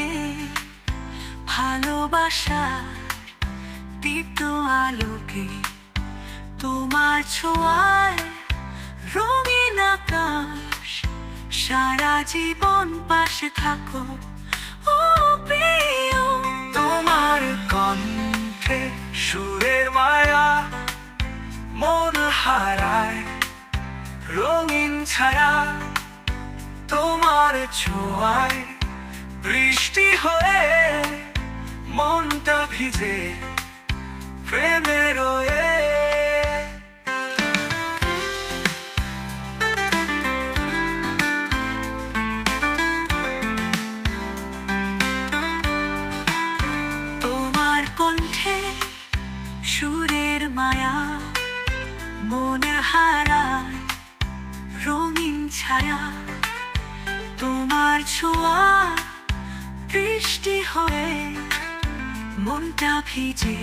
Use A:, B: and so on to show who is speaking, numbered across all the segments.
A: লোকে ভালোবাসা দীপ্ত আলোকে তোমার ছোঁয়ায় রঙিন আকাশ, সারা জীবন পাশে থাকো। ও প্রিয়,
B: তোমার কণ্ঠে সুরের মায়া মন হারায়, রঙিন ছায়া তোমার ছোঁয়ায় বৃষ্টি হয়ে মনটা ভিজে, প্রেমে রয়ে।
A: তোমার কণ্ঠে সুরের মায়া মনে হারায় রঙিন ছায়া, তোমার ছোঁয়া বৃষ্টি হয়ে মনটা ভিজে,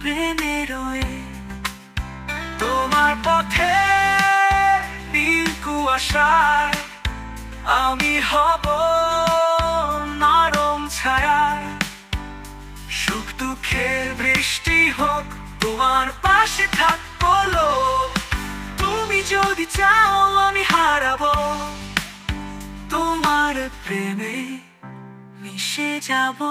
A: প্রেমে রয়ে।
B: তোমার পথে নীল কুয়াশায় আমি হব নরম ছায়ায়। সুখ দুঃখের বৃষ্টি হোক, তোমার পাশে থাকব। তুমি যদি চাও, আমি হারাবো। তোমার প্রেমে 你是脚步